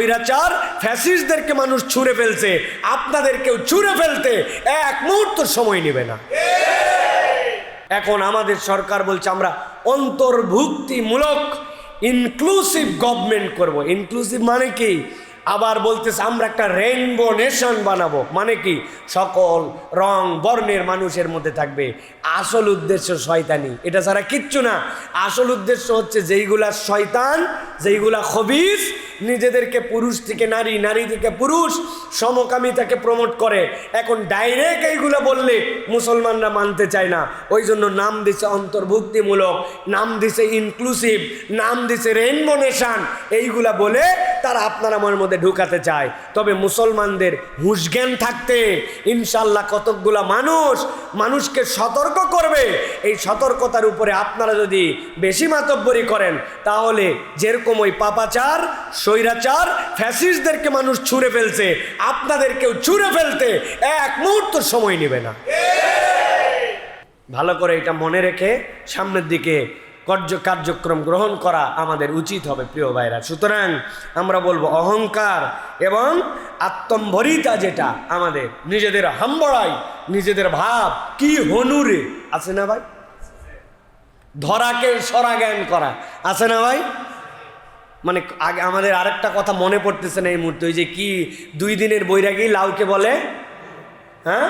স্বৈরাচার ফ্যাসিস্টদেরকে মানুষ ছুঁড়ে ফেলছে, আপনাদেরকেও ছুঁড়ে ফেলতে এক মুহূর্ত সময় নেবে না। এখন আমাদের সরকার বলছে, আমরা অন্তর্ভুক্তিমূলক ইনক্লুসিভ গভর্নমেন্ট করব। ইনক্লুসিভ মানে কি? আবার বলতেছে, আমরা একটা রেইনবো নেশন বানাবো। মানে কি? সকল রং বর্ণের মানুষের মধ্যে থাকবে। আসল উদ্দেশ্য শয়তানি। এটা ছাড়া কিচ্ছু না। আসল উদ্দেশ্য হচ্ছে, যেইগুলা শয়তান, যেইগুলা খবিস নিজেদেরকে পুরুষ থেকে নারী নারী থেকে পুরুষ সমকামিতাকে প্রমোট করে। এখন ডাইরেক্ট এইগুলো বললে মুসলমানরা মানতে চায় না। ওই জন্য নাম দিছে অন্তর্ভুক্তিমূলক, নাম দিছে ইনক্লুসিভ নাম দিছে রেইনবো নেশান এইগুলা বলে তারা আপনার আমার মধ্যে ঢুকাতে চায়। তবে মুসলমানদের হুঁশজ্ঞান থাকতে ইনশাল্লাহ কতকগুলা মানুষ মানুষকে সতর্ক করবে। এই সতর্কতার উপরে আপনারা যদি বেশি মাতব্বরি করেন, তাহলে যেরকম ওই পাপাচার, স্বৈরাচার, ফ্যাসিস্টদেরকে মানুষ ছুঁড়ে ফেলছে, আপনাদেরকেও ছুঁড়ে ফেলতে এক মুহূর্ত সময় নেবে না। ভালো করে এটা মনে রেখে সামনের দিকে কার্য কার্যক্রম গ্রহণ করা আমাদের উচিত হবে, প্রিয় ভাইরা। সুতরাং আমরা বলব অহংকার এবং আত্মম্ভরিতা যেটা আমাদের নিজেদের হাম্বড়াই, নিজেদের ভাব, কি হনুরে আছে না ভাই? ধরাকে সরা জ্ঞান করা। আছে না ভাই? মানে আগে আমাদের আরেকটা কথা মনে পড়তেছে না এই মুহূর্তে, ওই যে কি দুই দিনের বৈরাগী লাউকে বলে? হ্যাঁ?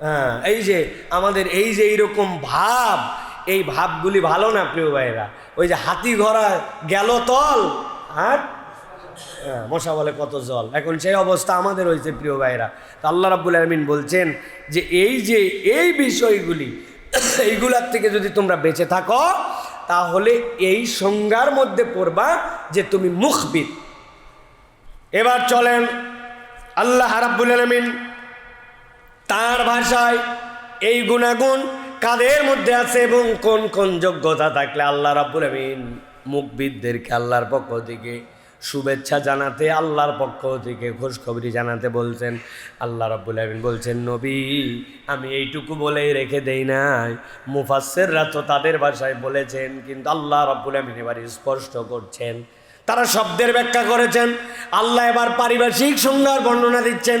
হ্যাঁ এই যে আমাদের এই যে এইরকম ভাব এই ভাবগুলি ভালো না প্রিয় ভাইরা ওই যে হাতি ঘোড়া গেল তল আর? হ্যাঁ, মশা বলে কত জল। এখন সেই অবস্থা আমাদের হয়েছে প্রিয় ভাইরা তো আল্লাহ রাব্বুল আলমিন বলছেন যে এই যে এই বিষয়গুলি এইগুলার থেকে যদি তোমরা বেঁচে থাকো তাহলে এই সংজ্ঞার মধ্যে পড়বা যে তুমি মুখবিদ এবার চলেন আল্লাহ রাব্বুল আলমিন তার ভাষায় এই গুণাগুণ কাদের মধ্যে আছে এবং কোন কোন যোগ্যতা থাকলে আল্লাহ রাব্বুল আমিন মুখবিদদেরকে আল্লাহর পক্ষ থেকে শুভেচ্ছা জানাতে, আল্লাহর পক্ষ থেকে খোঁজখবরি জানাতে বলছেন। আল্লাহ রাব্বুল আমিন বলছেন, নবী, আমি এইটুকু বলেই রেখে দেই নাই। মুফাসসিররা তো তাদের ভাষায় বলেছেন, কিন্তু আল্লাহ রাব্বুল আমিন এবার স্পষ্ট করছেন। তারা শব্দের ব্যাখ্যা করেছেন, আল্লাহ এবার পারিভাষিক সংজ্ঞার বর্ণনা দিচ্ছেন।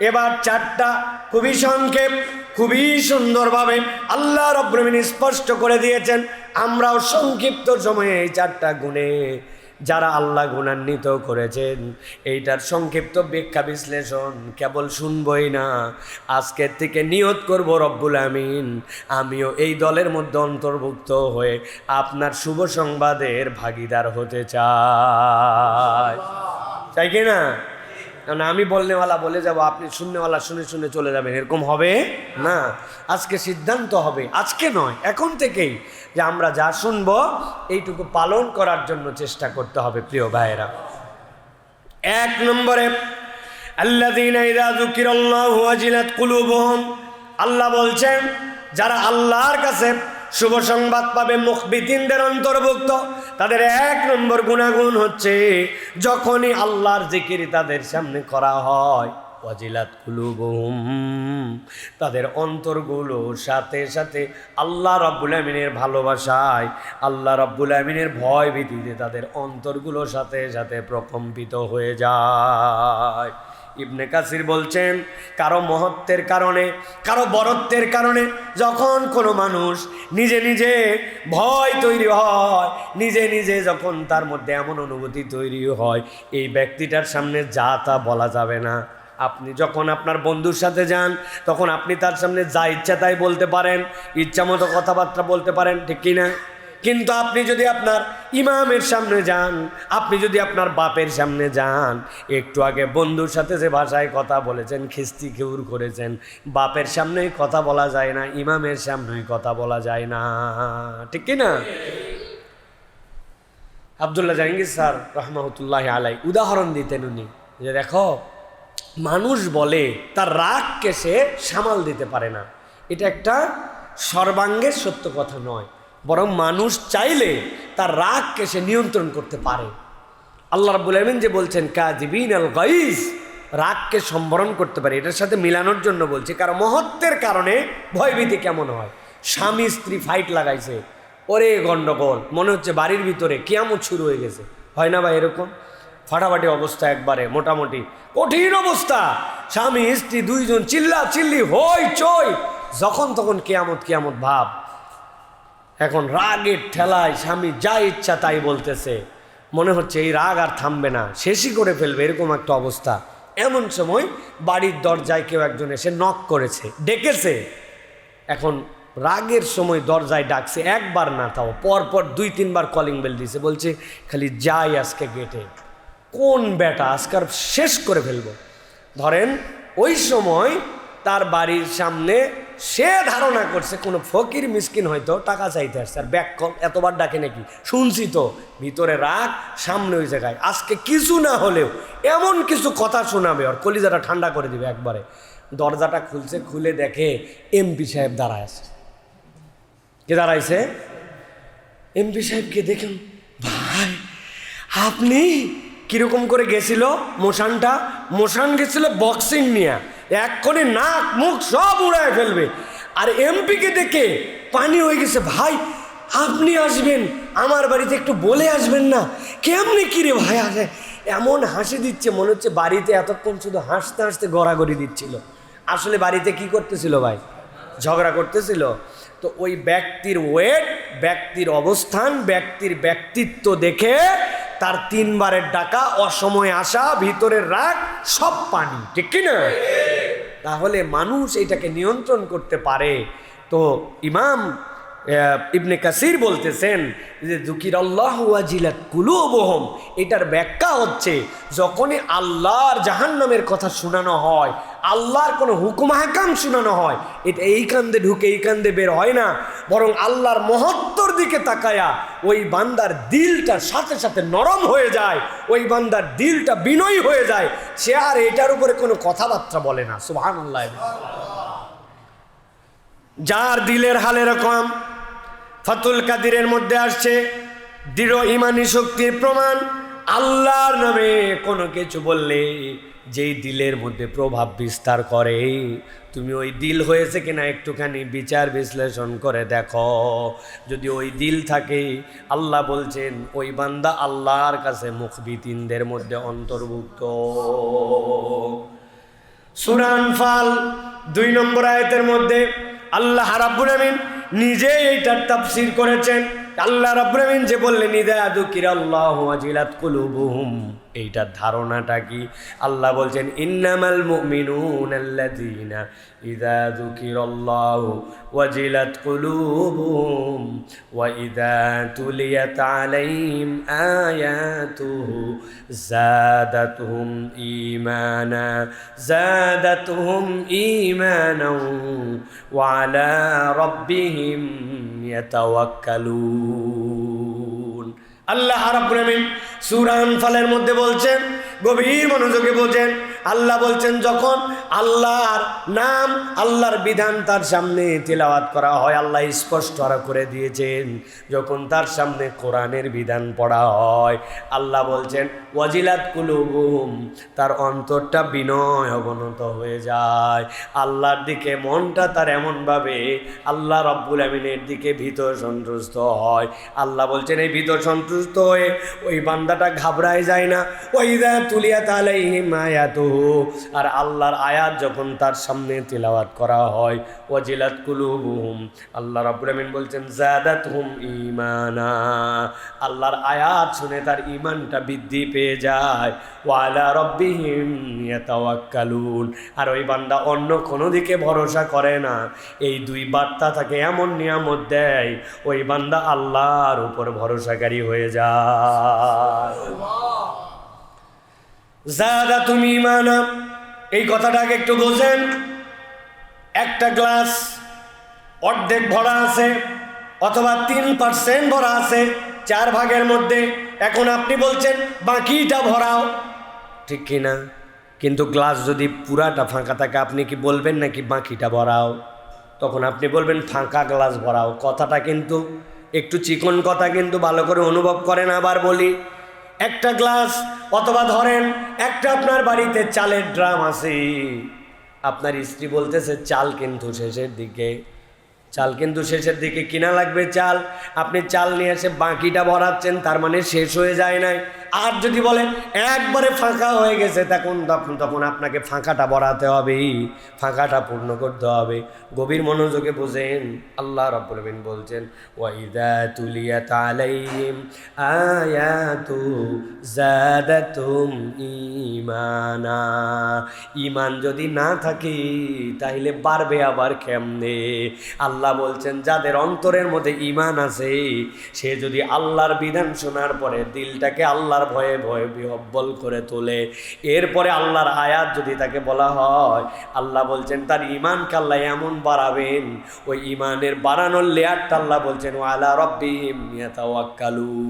এবার চারটা খুবই সংক্ষেপ, খুবই সুন্দরভাবে আল্লাহ রব্রমিন স্পষ্ট করে দিয়েছেন, আমরাও সংক্ষিপ্ত সময়ে এই চারটা গুণে, যারা আল্লাহ গুণান্বিত করেছেন, এইটার সংক্ষিপ্ত ব্যাখ্যা বিশ্লেষণ কেবল শুনবই না। আজকের থেকে নিয়ত করব রব্বুল আমিন, আমিও এই দলের মধ্যে অন্তর্ভুক্ত হয়ে আপনার শুভ সংবাদের ভাগিদার হতে চাই। চাই কি না? কারণ আমি বলনেওয়ালা বলে যাব, আপনি শুননেওয়ালা শুনে শুনে চলে যাবেন, এরকম হবে না। আজকে সিদ্ধান্ত হবে, আজকে নয়, এখন থেকেই যে আমরা যা শুনব, এইটুকু পালন করার জন্য চেষ্টা করতে হবে, প্রিয় ভাইয়েরা। এক নম্বরে আল্লাহ বলছেন, যারা আল্লাহর কাছে শুভ সংবাদ পাবে মুখবিতিনদের অন্তর্ভুক্ত। তাদের এক নম্বর গুণাগুণ হচ্ছে যখনই আল্লাহর জিকির তাদের সামনে করা হয়। ওয়াজিলাত কুলুবুহুম। তাদের অন্তরগুলো সাথে সাথে আল্লাহ রাব্বুল আমিনের ভালোবাসায়, আল্লাহ রাব্বুল আমিনের ভয় ভীতিতে তাদের অন্তরগুলো সাথে সাথে প্রকম্পিত হয়ে যায়। ইবনে কাসির বলছেন, কারও মহত্বের কারণে, কারও বরত্বের কারণে যখন কোনো মানুষ নিজে নিজে ভয় তৈরি হয়, নিজে নিজে যখন তার মধ্যে এমন অনুভূতি তৈরি হয়, এই ব্যক্তিটার সামনে যা তা বলা যাবে না। আপনি যখন আপনার বন্ধুর সাথে যান, তখন আপনি তার সামনে যা ইচ্ছা তাই বলতে পারেন, ইচ্ছা মতো কথাবার্তা বলতে পারেন, ঠিক কিনা? কিন্তু আপনি যদি আপনার ইমামের সামনে যান, আপনি যদি আপনার বাপের সামনে যান, একটু আগে বন্ধুর সাথে যে ভাষায় কথা বলেছেন, খিস্তি খেউর করেছেন, বাপের সামনেই কথা বলা যায় না, ইমামের সামনেই কথা বলা যায় না। ঠিক কি না আবদুল্লাহ জাহাঙ্গীর স্যার রহমাতুল্লাহ আলাই উদাহরণ দিতেন উনি, যে দেখো, মানুষ বলে, তার রাগকে সে সামাল দিতে পারে না। এটা একটা সর্বাঙ্গের সত্য কথা নয়। বরং মানুষ চাইলে তার রাগকে সে নিয়ন্ত্রণ করতে পারে। আল্লাহ রাব্বুল আলমিন যে বলছেন কাজিবিন আল গাইজ রাগকে সম্বরণ করতে পারে। এটার সাথে মিলানোর জন্য বলছে, কারণ মহত্বের কারণে ভয়ভীতি কেমন হয়? স্বামী স্ত্রী ফাইট লাগাইছে। ওরে গণ্ডগোল মনে হচ্ছে বাড়ির ভিতরে কেমন শুরু হয়ে গেছে। হয় না বা এরকম? ফাটাফাটি অবস্থা একবারে, মোটামুটি। কঠিন অবস্থা। স্বামী, স্ত্রী দুইজন চিল্লা চিল্লি হই চই, যখন তখন কেয়ামত কেয়ামত ভাব। এখন রাগের ঠেলায় স্বামী যা ইচ্ছা তাই বলতেছে। মনে হচ্ছে এই রাগ আর থামবে না, শেষই করে ফেলবে, এরকম একটা অবস্থা। এমন সময় বাড়ির দরজায় কেউ একজন এসে নক করেছে, ডেকেছে। এখন রাগের সময় দরজায় ডাকছে, একবার না তাও, পরপর দুই, তিনবার কলিং বেল দিছে বলছে, খালি যাই আজকে গেটে কোন বেটা? আজকার শেষ করে ফেলব। ধরেন, ওই সময় তার বাড়ির সামনে সে ধারণা করছে, কোনো ফকির মিসকিন হয়তো টাকা চাইতে আসছে। আর ব্যাক কল এতবার ডাকে নাকি? শুনছি তো, ভিতরে রাগ, সামনে ওই জায়গায়। আজকে কিছু না হলেও এমন কিছু কথা শোনাবে, আর কলিজাটা ঠান্ডা করে দিবে একবারে। দরজাটা খুলছে, খুলে দেখে এমপি সাহেব দাঁড়ায় আছে। কে দাঁড়াইছে? এমপি সাহেবকে দেখেন। ভাই, আপনি কীরকম করে গেছিল মোশানটা? মোশান গেছিল বক্সিং নিয়ে। এক্ষণে নাক, মুখ সব উড়ায় ফেলবে। আর এমপিকে দেখে পানি হয়ে গেছে, ভাই, আপনি আসবেন। আমার বাড়িতে একটু বলে আসবেন না। কেমনি কিরে ভাই আসে এমন হাসি দিচ্ছে, মনে হচ্ছে বাড়িতে এতক্ষণ শুধু হাসতে হাসতে গড়াগড়ি দিচ্ছিল। আসলে বাড়িতে কি করতেছিল ভাই? ঝগড়া করতেছিল। তো ওই ব্যক্তির ওয়েট ব্যক্তির অবস্থান, ব্যক্তির ব্যক্তিত্ব দেখে তার তিনবারের ডাকা, অসময়ে আসা, ভিতরের রাগ, সব পানি। ঠিক কি না তাহলে মানুষ এটাকে নিয়ন্ত্রণ করতে পারে। তো ইমাম ইবনে কাসির বলতেছেন যে, জুকির আল্লাহ ওয়াজিলাত কুলুবহম। এটার ব্যাখ্যা হচ্ছে, যখনই আল্লাহর জাহান্নামের কথা শোনানো হয় আল্লাহর কোনো হুকুম হাকাম শোনানো হয়। এটা এই কান্দে ঢুকে, এই কান্দে বের হয় না। বরং আল্লাহর মহত্তর দিকে তাকায়া ওই বান্দার দিলটা সাথে সাথে নরম হয়ে যায়, ওই বান্দার দিলটা বিনয়ী হয়ে যায়। সে আর এটার উপরে কোনো কথাবার্তা বলে না। সুহান আল্লাহ যার দিলের হাল এরকম, ফাতুল কাদিরের মধ্যে আসছে, দৃঢ় ইমানি শক্তির প্রমাণ। আল্লাহর নামে কোনো কিছু বললে যেই দিলের মধ্যে প্রভাব বিস্তার করে, তুমি ওই দিল হয়েছে কিনা একটুখানি বিচার বিশ্লেষণ করে দেখো। যদি ওই দিল থাকে, আল্লাহ বলছেন, ওই বান্দা আল্লাহর কাছে মুখবিতিনদের মধ্যে অন্তর্ভুক্ত। সুরান ফাল দুই নম্বর আয়তের মধ্যে আল্লাহ রাব্বুল আমিন নিজে এইটার তাফসীর করেছেন। আল্লাহ রাব্বুল আমিন যে বললেন, ইদা দুকির আল্লাহ ওয়াজিলাত কুলুবুহুম। এইটার ধারণাটা কি? আল্লাহ বলছেন, ইন্নামাল মুমিনুনাল্লাযীনা ইযা যুকিরাল্লাহু ওয়াজিলাত কুলুবুহুম ওয়া ইযা তুলিয়াত আলাইহিম আয়াতুহু যাদাতহুম ঈমানা যাদাতহুম ঈমানা ওয়া আলা রাব্বিহিম ইয়াতাওয়াক্কালুন। আল্লাহ রাব্বুল আমিন আনফালের মধ্যে বলছেন, গভীর মনোযোগে বলছেন, আল্লাহ বলছেন, যখন আল্লাহর নাম, আল্লাহর বিধান তার সামনে তেলাওয়াত করা হয়, আল্লাহ স্পষ্ট করে দিয়েছেন, যখন তার সামনে কোরআনের বিধান পড়া হয়, আল্লাহ বলছেন ওয়াজিলাত কুলুবুম তার অন্তরটা বিনয় অবনত হয়ে যায়। আল্লাহর দিকে মনটা তার এমনভাবে আল্লাহ রব্বুল আমিনের দিকে ভিতর সন্তুষ্ট হয়। আল্লাহ বলছেন, এই ভিতর সন্তুষ্ট হয়ে ওই বান্দাটা ঘাবড়ায় যায় না। ওই দা তুলিয়া তাহলে আয়াতু আর আল্লাহর আয়াত যখন তার সামনে তিলাওয়াত করা হয়, ওয়াজিলাত কুলুবুহুম, আল্লাহ রাব্বুল আমিন বলছেন জাদাত হুম ঈমানা। আল্লাহর আয়াত শুনে তার ইমানটা বৃদ্ধি পেয়ে যায়। ওয়ালা রব্বিহিম ইয়াতাওয়াক্কালুন। আর ওই বান্দা অন্য কোনো দিকে ভরসা করে না। এই দুই বার্তা তাকে এমন নিয়ামত দেয়, ওই বান্দা আল্লাহর উপর ভরসাকারী হয়ে যায়। জাদা তুমি মানা এই কথাটাকে একটু বোঝেন। একটা গ্লাস অর্ধেক ভরা আছে, অথবা তিন পার্সেন্ট ভরা আছে। চার ভাগের মধ্যে। এখন আপনি বলছেন, বাকিটা ভরাও। ঠিক কি না কিন্তু গ্লাস যদি পুরাটা ফাঁকা থাকে, আপনি কি বলবেন নাকি বাকিটা ভরাও? তখন আপনি বলবেন, ফাঁকা গ্লাস ভরাও। কথাটা কিন্তু, একটু চিকন কথা কিন্তু ভালো করে অনুভব করেন আবার বলি। একটা গ্লাস, অথবা ধরেন, একটা আপনার বাড়িতে চালের ড্রাম আছে। আপনার স্ত্রী বলতেছে, চাল কিন্তু শেষের দিকে। চাল কিন্তু শেষের দিকে কিনা লাগবে চাল। আপনি চাল নিয়ে এসে বাঁকিটা ভরাচ্ছেন, তার মানে শেষ হয়ে যায় নাই। আর যদি বলেন, একবারে ফাঁকা হয়ে গেছে, তখন তখন তখন আপনাকে ফাঁকাটা ভরাতে হবে, ফাঁকাটা পূর্ণ করতে হবে। গভীর মনোযোগে বোঝেন, আল্লাহ রব্বুল বলছেন ওয়াইদা তুলিয়াত আলাইহিম আয়াতু জাদাতুম ঈমানা। ঈমান যদি না থাকে, তাহলে বাড়বে আবার কেমনে? আল্লাহ বলছেন, যাদের অন্তরের মধ্যে ঈমান আছে, সে যদি আল্লাহর বিধান শোনার পরে দিলটাকে আল্লাহর ভয়ে ভয়ে বিহব্বল করে তোলে। এরপরে আল্লাহর আয়াত যদি তাকে বলা হয়, আল্লাহ বলছেন, তার ইমান আল্লাহ এমন বাড়াবেন। ওই ইমানের বাড়ানোর লেয়ারটা আল্লাহ বলছেন ও আলা রব্বিহিম ইয়াতাওয়াক্কালু